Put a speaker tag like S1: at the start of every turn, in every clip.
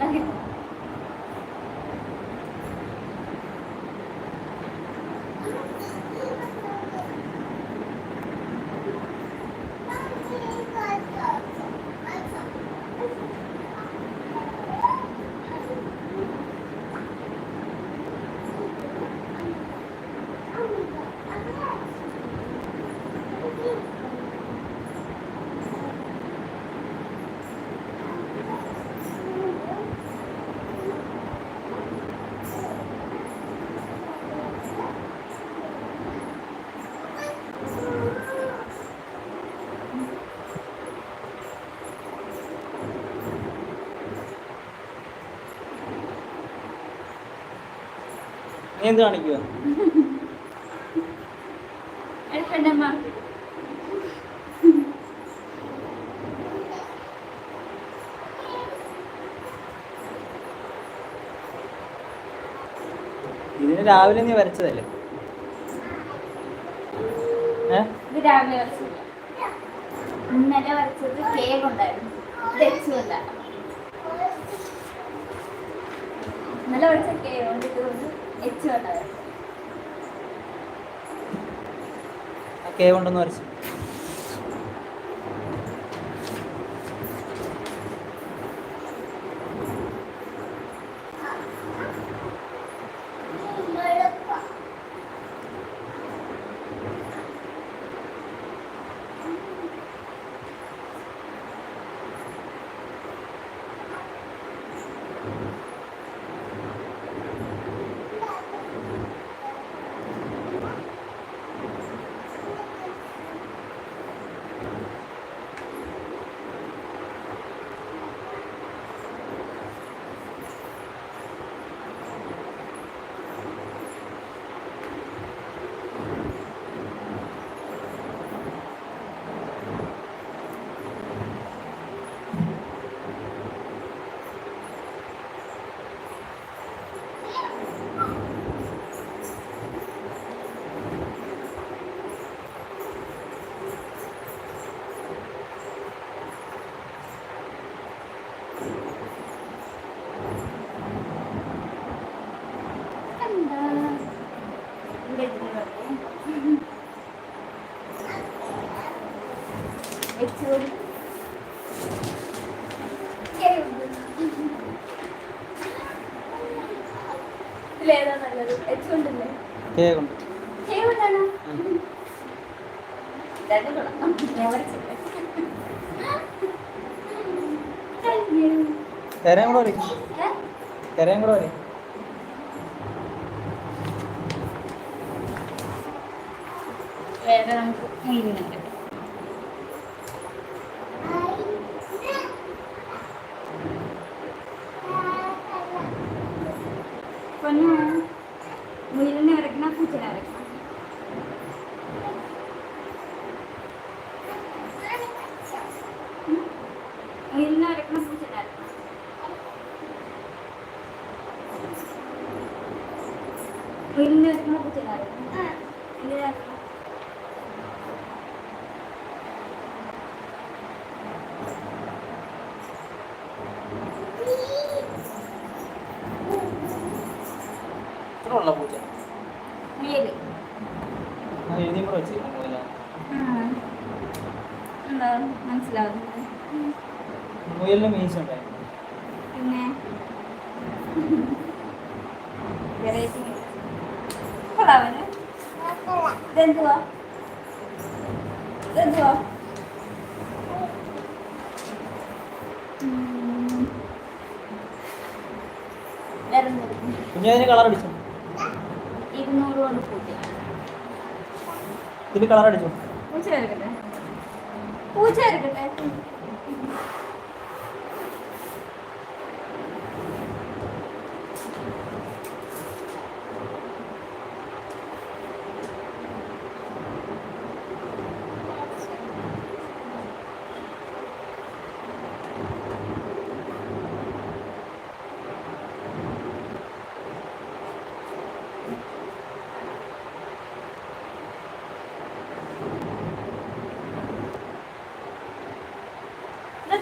S1: നീ എന്ത് കാണിക്കുക ഇതിന് രാവിലെ നീ വരച്ചതല്ലേ?
S2: ഇന്നലെ വരച്ചത് കേക്ക് ഉണ്ടായിരുന്നു. ഇന്നലെ വരച്ച കേക്ക് എച്ചു
S1: ആ കേ കൊണ്ടൊന്ന് വരച്ചു
S2: എന്താ ഇവിടെ ഇരുന്ന് എച്ചു കൊണ്ട് കേക്ക് ഉണ്ട്. ഇതിലേതാ നല്ലത്? എച്ചു കൊണ്ടല്ലേ?
S1: കേ കൊണ്ട്.
S2: കേക്ക് കൊണ്ടാണോ? രണ്ടും കൊള്ളാം. ഞാൻ you.
S1: തെരയും കൂടെ
S2: വരും?
S1: തെരയും കൂടെ വരും.
S2: വേറെ നമുക്ക് മുയിലുണ്ട് പൊന്നു മുയിലിനെ വരയ്ക്കണ പൂച്ചനെ വരയ്ക്കണം ഉം? മുയിലിനെ വരയ്ക്കണ പൂച്ചനെ വരയ്ക്കണം മുയിലിനെ വരയ്ക്കണ പൂച്ചനെ വരയ്ക്കണം ഇതിനെ വരയ്ക്കണം
S1: വെച്ച് മുതല
S2: എന്താ മനസ്സിലാവുന്നത്
S1: മുയലിന് മീൻസ് ഉണ്ടായിരുന്നു.
S2: പിന്നെ?
S1: കുഞ്ഞതിന് കളർ അടിച്ചു?
S2: കൊണ്ട്
S1: ഇതിൽ കളർ അടിച്ചു?
S2: പൂച്ച വരക്കട്ടെ?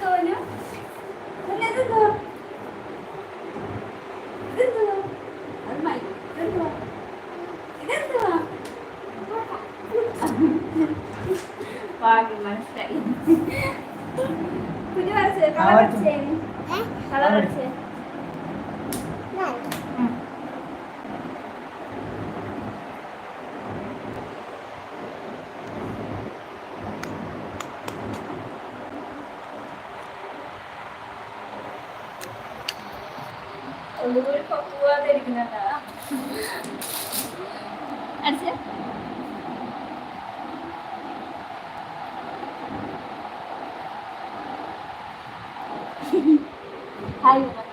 S2: 对呀。ഒന്നുകൂടി പോവാതെ ഇരിക്കുന്നുണ്ടാ അടിച്ചേ ഹായ് ഹായ്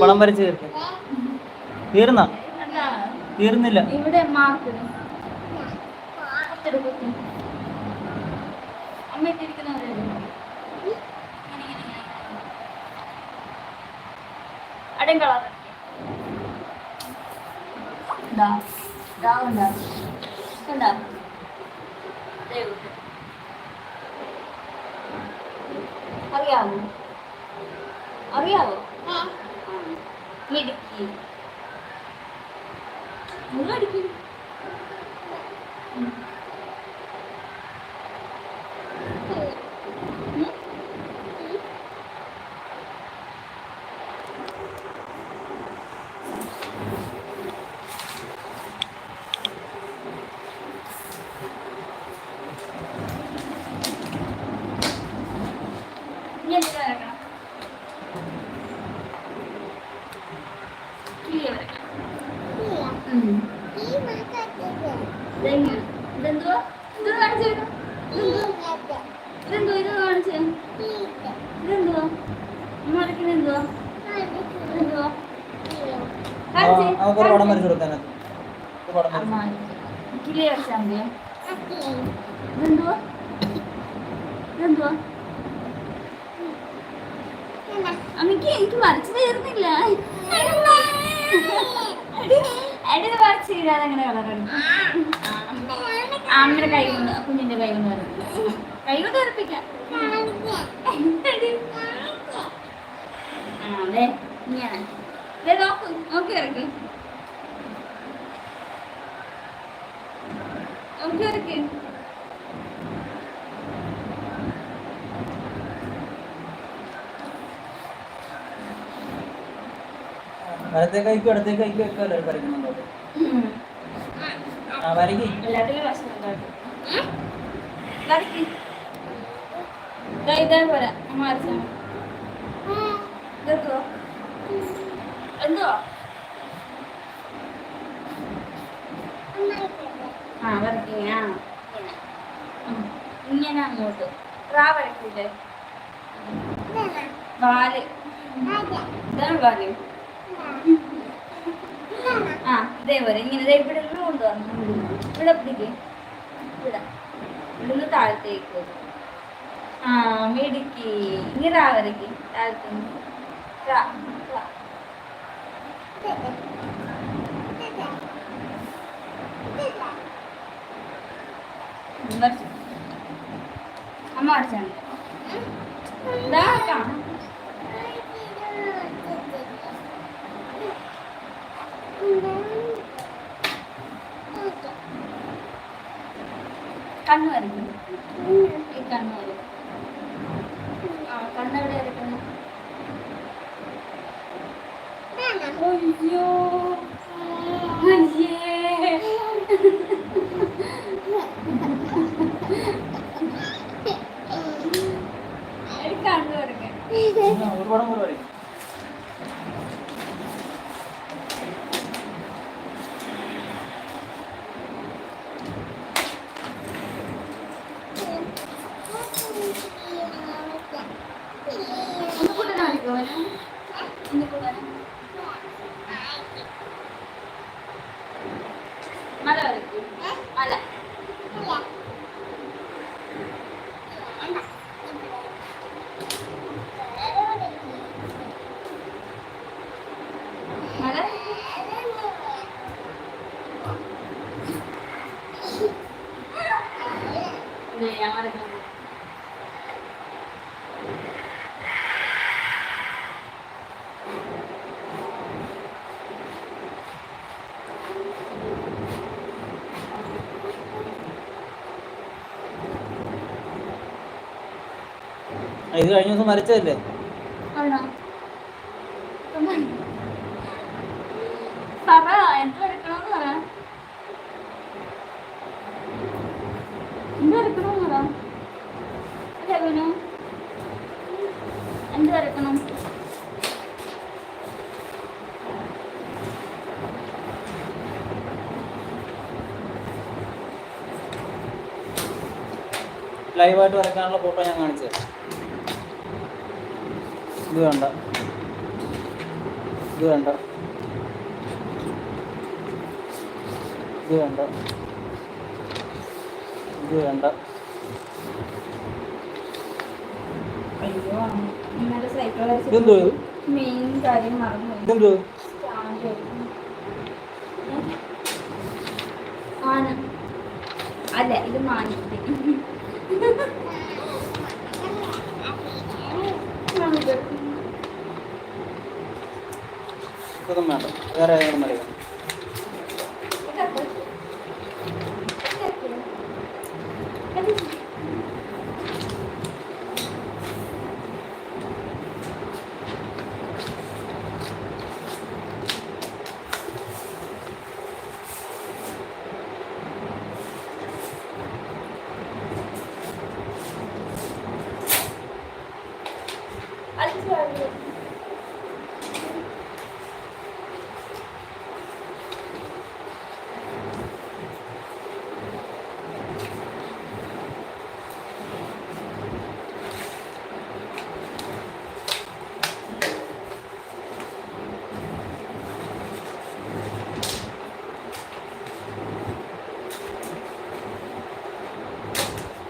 S1: പടം വരച്ച് തീർക്കാം. തീർന്ന. തീർന്നില്ല.
S2: ഇവിടെ മാർക്ക് ഒത്തെടുക്കും അമ്മ ഇട്ടിരിക്കുന്നവരല്ലേ അടയും കളർ ഇതാ ഇതാ ഉണ്ടാ കണ്ടാ ദേ ഉണ്ട്. അറിയാവോ അറിയാവോ ആ. മിടുക്കി മുഴുവൻ അടിക്കും ഇനി എന്തിനാ വരക്കണം കിളിയെ വരക്കണം ഉം. ഇതെങ്ങനെ? ഇതെന്തുവാ? ഇത് കാണിച്ച് തരൂ. ഇതെന്തുവാ? ഇതെന്തുവാ? ഇത് കാണിച്ച് തരൂ. ഇതെന്തുവാ? അമ്മ വരയ്ക്കുന്നത് എന്തുവാ? ഇതെന്തുവാ? കാണിച്ച് തരൂ.
S1: നമുക്കൊരു പടം വരച്ചു കൊടുക്കാനത് ഒരു പടം
S2: അമ്മ
S1: വരച്ചു
S2: കിളിയെ വരച്ചാൽ മതിയോ? ഇതെന്തുവാ? ഇതെന്തുവാ? അമ്മയ്ക്ക് എനിക്ക് വരച്ചു തീർന്നില്ല. അടി വരച്ചു തീരാതെ അങ്ങനെ കളറെടുക്കും അമ്മയുടെ കൈ കൊണ്ട് കുഞ്ഞിന്റെ കൈ കൊണ്ട് വരപ്പിക്കാം കൈ കൊണ്ട് വരപ്പിക്കാം. അതെ ഇങ്ങനെ നോക്ക് നോക്കി ഇറക്കി നോക്കി ഇറക്കി
S1: വലത്തെ കൈക്കും ഇടത്തെ കൈക്കും ഒക്കെ അല്ലേ വരയ്ക്കുന്നുണ്ടോ ആ വരയ്ക്ക്
S2: എന്തോ? ആ വരക്കി ആ. ഇങ്ങനെ. അങ്ങോട്ട്. റാ വരക്കൂലേ? വാൽ. ഇതാണ് വാൽ. ആ ഇതേപോലെ ഇങ്ങനെ ഇവിടെ നിന്ന് കൊണ്ടുവന്നു ഇവിടെ പിടിക്ക്. ഇവിടെ. ഇവിടുന്ന് താഴത്തേക്ക് ആ മിടുക്കി. ഇനി റാ വരയ്ക്ക് താഴത്തുനിന്ന്. അമ്മ അടിച്ചാണ് ഇതാ കാണാം. കണ്ണ് വരയ്ക്കും ഈ കണ്ണ് വരയ്ക്കും ആ കണ്ണെവിടെ വരയ്ക്കുന്നു? അയ്യോ. അയ്യേ.
S1: കണ്ണു വരയ്ക്കാം. കഴിഞ്ഞ ദിവസം
S2: മരിച്ചതല്ലേ? എന്ത് വരക്കണം
S1: ലൈവായിട്ട് വരക്കാനുള്ള ഫോട്ടോ ഞാൻ കാണിച്ചു തരാം ഇത് വേണ്ട. ഇത് വേണ്ട. ഇത് വേണ്ട. ഇത് വേണ്ട. ഇതെന്തോ ഇതെന്തോ
S2: അല്ല ഇത് മാനിക്കുട്ടി
S1: ഇതൊന്നും വേണ്ട. വേറെ ഏതെങ്കിലും വരയ്ക്കാം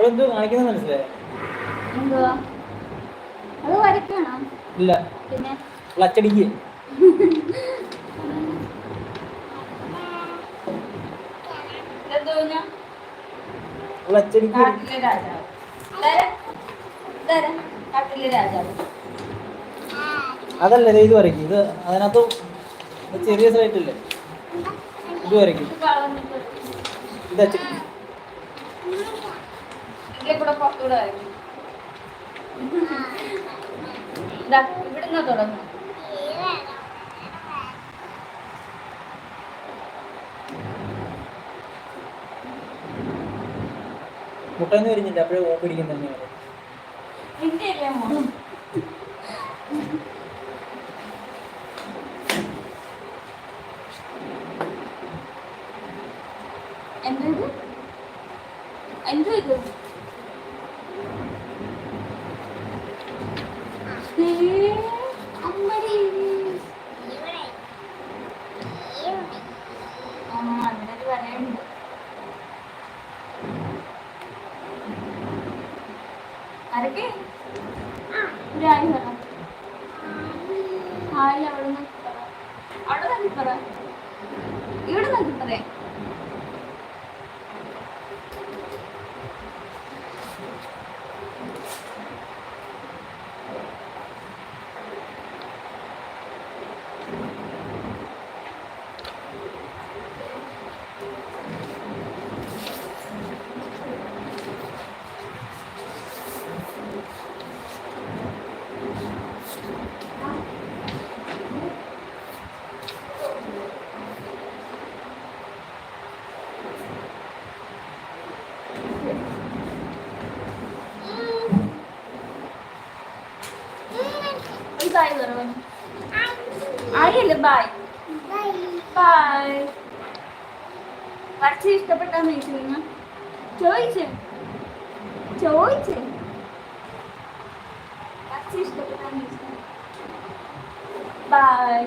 S2: പോണോ ദേ ആദ്യം കാണിച്ചു തരാം
S1: ഇവിടെ എന്തോ കാണിക്കുന്നത് മനസ്സിലായോ
S2: എന്തുവാ അത് വരയ്ക്കണോ
S1: ഇല്ല
S2: പിന്നെ കാട്ടിലെ രാജാവ്. ഇതാരാ? കാട്ടിലെ രാജാവ്.
S1: അതല്ല ഇത് വരയ്ക്കും. ഇത് അതിനകത്ത് ചെറിയ സൈറ്റില്ലേ ഇത് വരയ്ക്കും.
S2: ഇത് ഇതിലെ കൂടെ പുറത്തൂടെ വരും ഇതാ ഇവിടുന്ന് തുടങ്ങും.
S1: മുട്ടൊന്നും വരുന്നില്ല അപ്പോഴേ ഓ പിടിക്കും തന്നെയാണ്
S2: അവിടെ നോക്കി പറ ഇവിടെ നോക്കി പറയാം ആയല്ലേ ബായ് ബായ് വരച്ച് ഇഷ്ടപ്പെട്ടാന്ന് ചോദിച്ചു നിങ്ങൾ ചോദിച്ചേ ചോദിച്ചേ വരച്ച് ഇഷ്ടപ്പെട്ടാന്ന് ചോദിച്ചു ബായ്